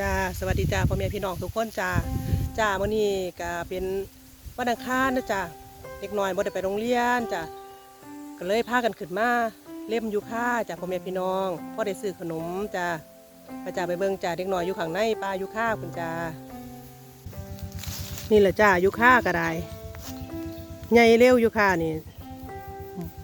จ้าสวัสดีจ้าพ่อแม่พี่น้องทุกคนจ้าจ้ามื้อนี้ก็เป็นวันอังคารนะจ้าเด็กน้อยบ่ได้ไปโรงเรียนจ้าก็เลยพากันขึ้นมาเล่มอยู่ค่าจ้าพ่อแม่พี่น้องพ่อได้ซื้อขนมจ้าพระจ้าไปเบิ่งจ้าเด็กน้อยอยู่ข้างในป่าอยู่ค่าคุณจ้านี่แหละจ้าอยู่ค่าก็ได้ใหญ่เร็วอยู่ค่านี่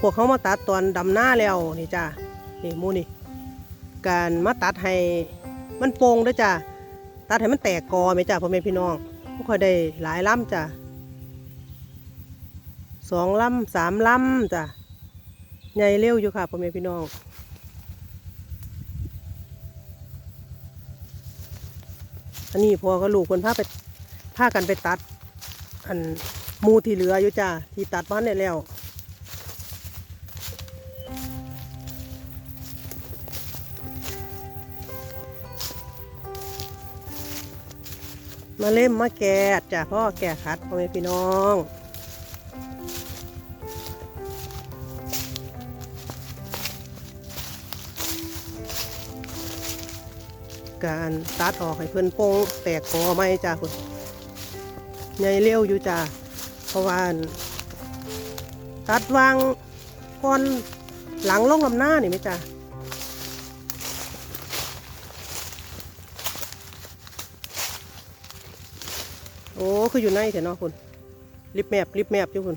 พวกเขามาตัดตอนดำหน้าแล้วนี่จ้านี่มูนี่การมาตัดให้ มันโป่งด้วยจ้ะตัดให้มันแตกกอไหมจ้ะพ่อแม่พี่น้องไม่ค่อยได้หลายลำจ้ะสองลำสามลำจ้ะใหญ่เร็วอยู่ค่ะพ่อแม่พี่น้องอันนี้พอก็ลูกคนพาไปพากันไปตัด อันมูที่เหลืออยู่จ้ะที่ตัดบ้านได้แล้ว มาเล่มมาแกะจ้ะพ่อแกะคัดพ่อแม่พี่น้องการตัดออกให้เพื่อนโป้งแตกกอไม่จ้ะคุณใหญ่เร็วอยู่จ้ะเพราะว่าตัดวางก้อนหลังลงลำหน้านี่ไหมจ้ะ คืออยู่ในแต่เนาะคุณลิบแมบลิบแมบอยู่คุณ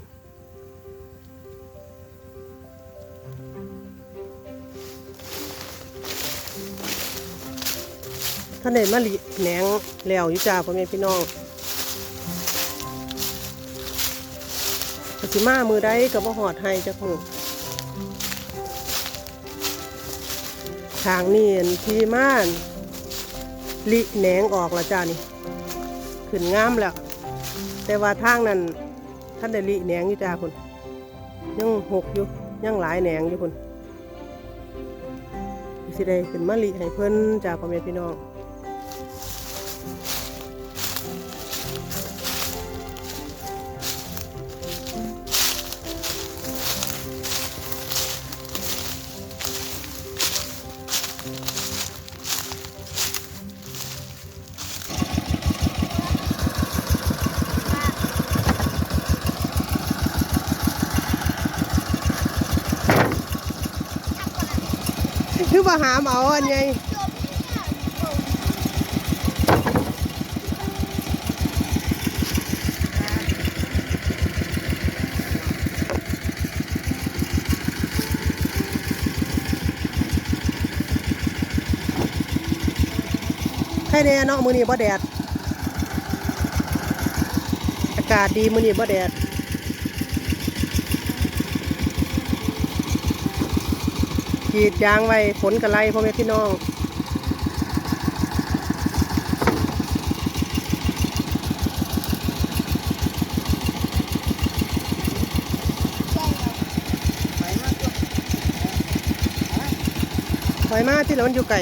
ท่านเด่นมาลิแหนงแล้วอยู่จ้าพ่อแม่พี่น้องสิมามือได้กับว่าหอดให้จักมือทางนี่อันที่ม่านลิแหนงออกละจ้านี่ ขึ้นงามแล้ว แต่ว่าทางนั้นท่านเดลิแหนงอยู่จ้าคุณยังหกอยู่ยังหลายแหนงอยู่คุณสิได้ขึ้นมะลิให้เพิ่นจ้าพ่อแม่พี่น้อง คือว่าหามเอาอันไงใครแน่เนาะมือนี้บ่แดด อากาศดีมือนี้บ่แดด ขีดยางไว้ฝนกระไรพ่อแม่พี่น้องถอยมาที่เรามันอยู่ไกล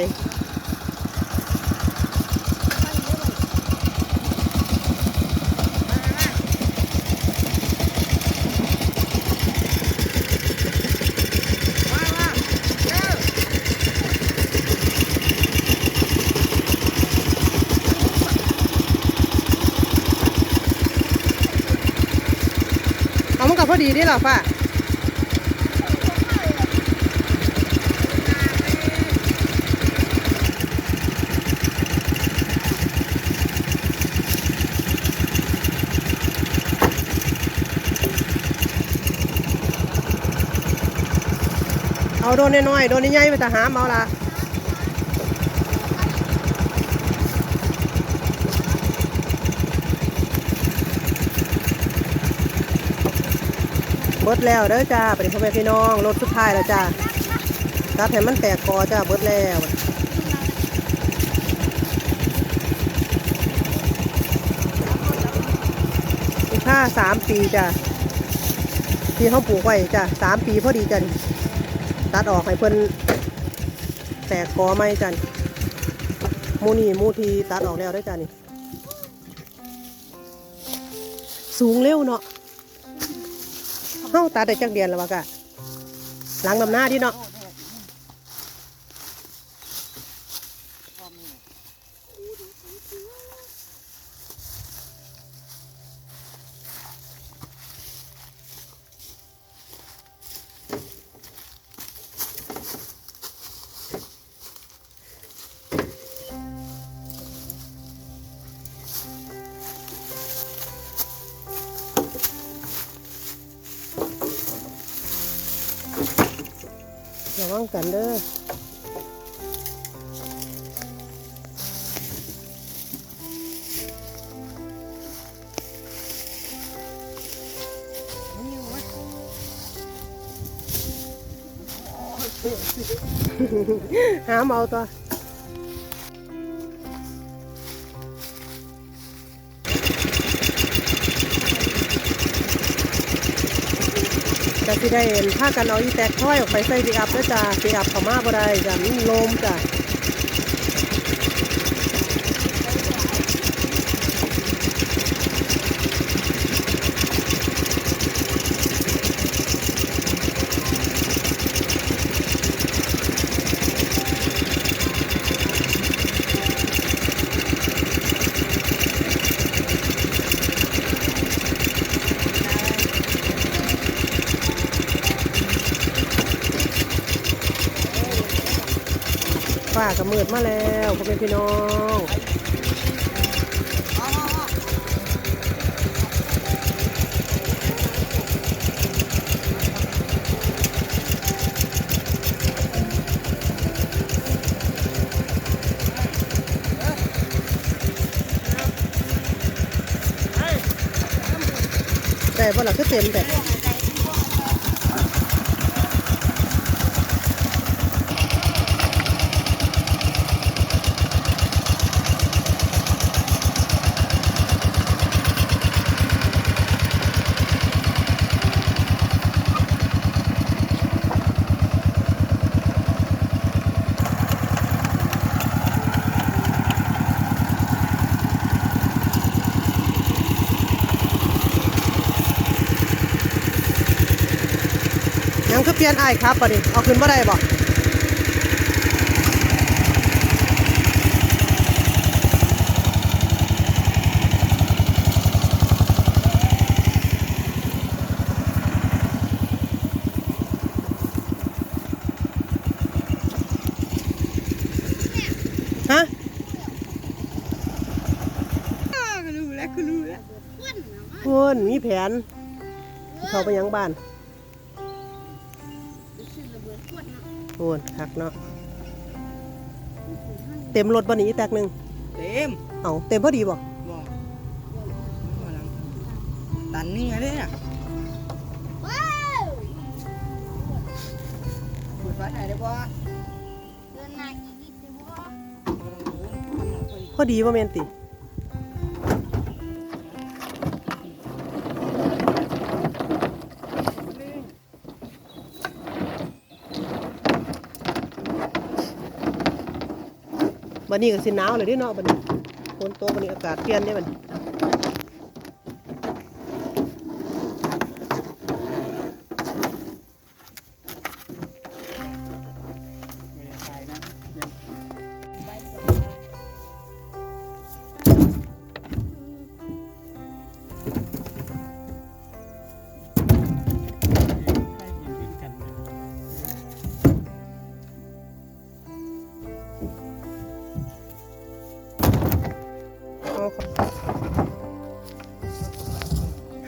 เอามันกับ พอดีนี่หรอป้าเอาโดนน้อยๆโดนใหญ่ๆไปแต่หามเอาละ เบิดแล้วเด้อจ้าไปพ่อแม่พี่น้องรถสุดท้ายแล้วจ้าตัดให้มันแตกกอจ้าเบิดแล้วมีค่าสามปีจ้าที่เขาปลูกไว้จ้าสามปีพอดีจ้ะนี่ตัดออกให้เพิ่นแตกกอไม่จ้ะนี่หมูนี่มูทีตัดออกแล้วได้อจ้านี่สูงเร็วเนาะ เฮ้าตาได้จักเดือนแล้ววะกะหลังลำหน้าที่เนาะ ระวังกันเด้อหาเมาตัว จะสิได้เห็นผ้ากันเอาอีแตกถ้อยออกไปใส่ปีอัพด้วยจ้าปีอัพเขามาบ่ได้จ้ะมันลมจ้ะ มืดมาแล้วพ่อแม่พี่น้องแต่บ่ล่ะคือเต็มแต่ เปลี่ยนไอ้ายครับบ่ดิเอาขึ้นบ่ได้บ่ฮะก็รู้แล้วก็รู้แล้วคุณมีแผนเขาไปยังบ้าน โอนคักเนาะเต็มรถบ่หนีแตกหนึ่งเต็มเอาเต็มพอดีบ่บอกตันนี่ไงเนี่ยเปิดฟ้าถ่ายได้ป่ะพอดีบ่แม่นติ บัดนี้ก็สิหนาวเลยเดิเนาะบัดนี้ฝนตกบัดนี้อากาศเปลี่ยนได้บัดนี้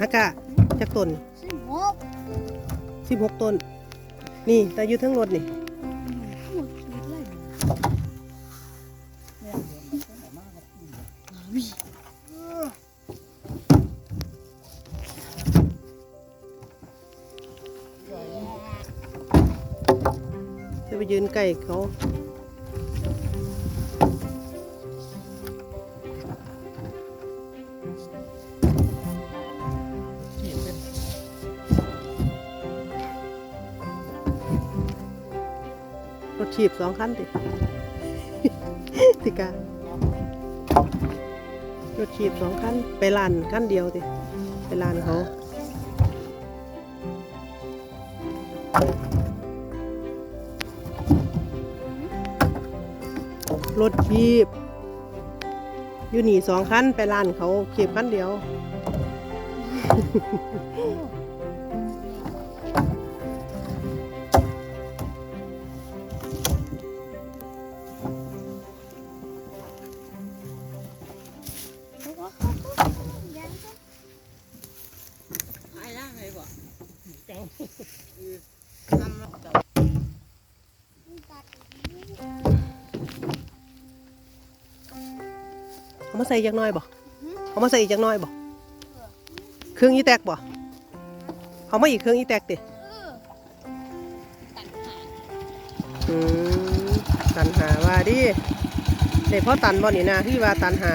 ฮักกะจักต้นสิบหกต้น นี่แต่อยู่ทั้งรถนี่จะไปยืนใกล้เขา รถฉีบสองคันติติการถฉีบสองคันไปลานคันเดียวติไปลานเขารถชีบอยู่หนีสองคันไปร้านเขาเก็บคันเดียว ใส่อีกจักหน้อยบ่เอามาใส่อีกจักหน้อยบ่เครื่องอีแตกบ่เอามาอีกเครื่องอีแตกติอืมตันหาว่าดิเด็กพ่อตันบ่นี่นะที่ว่าตันหา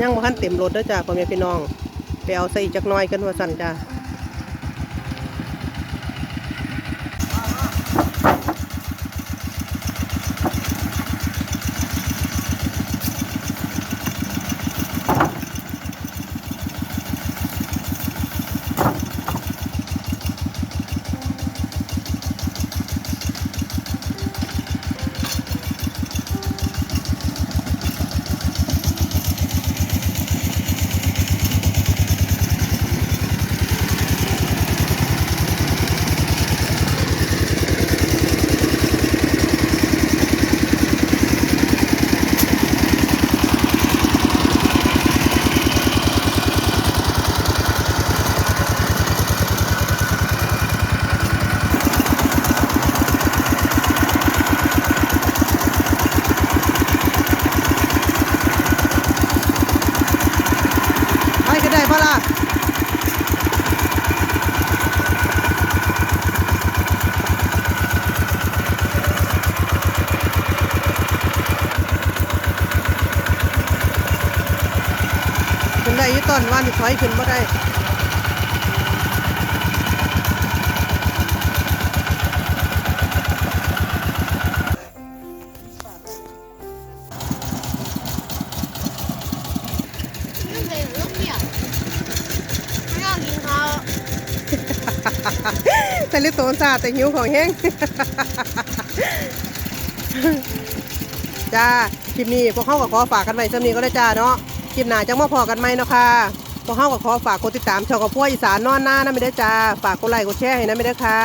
ยังบ่ทันเต็มรถเด้อจ้าพ่อแม่พี่น้อง ไปเอาใส่อีกจักหน้อยกันว่าสั่นจ้า อยขึ้นบ่ได้ไม่เคยลูกเมียไม่อยากกินข้าวแต่ลิโตนซาแต่หิวของแห้งจ้า คลิปนี้พวกเขาก็ขอฝากกันไว้สำนี้ก็ได้จ้าเนาะ คลิปหน้าจังมาพอกันไหมเนาะค่ะพ วกเขาก็ขอฝากกดติดตามช่องกับพวกอีสานนอนหน้านะไม่ได้จ้า ฝากกดไลค์กดแชร์ให้นะไม่ได้ค่ะ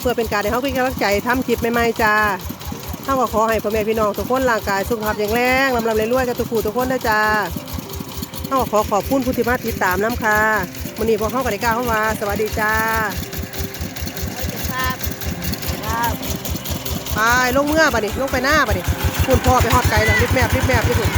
เพื่อเป็นการให้เขาเป็นกำลังใจทำคลิปใหม่ๆจ้าเขาก็ขอให้พ่อแม่พี่น้องทุกคนร่างกายสุขภาพแข็งแรงลำลำรวยๆกันทุกคู่ทุกคนนะจ้าเขาก็ขอขอบคุณผู้ที่มาติดตามน้ำค่ะวันนี้พวกเขาก็ได้กล่าวเข้ามาสวัสดีจ้าครับครับไปลงเมื่อบ่ดิลงไปหน้าบ่ดิคุณพ่อไปฮอดไกลแล้วรีบแมบรีบแมบที่สุด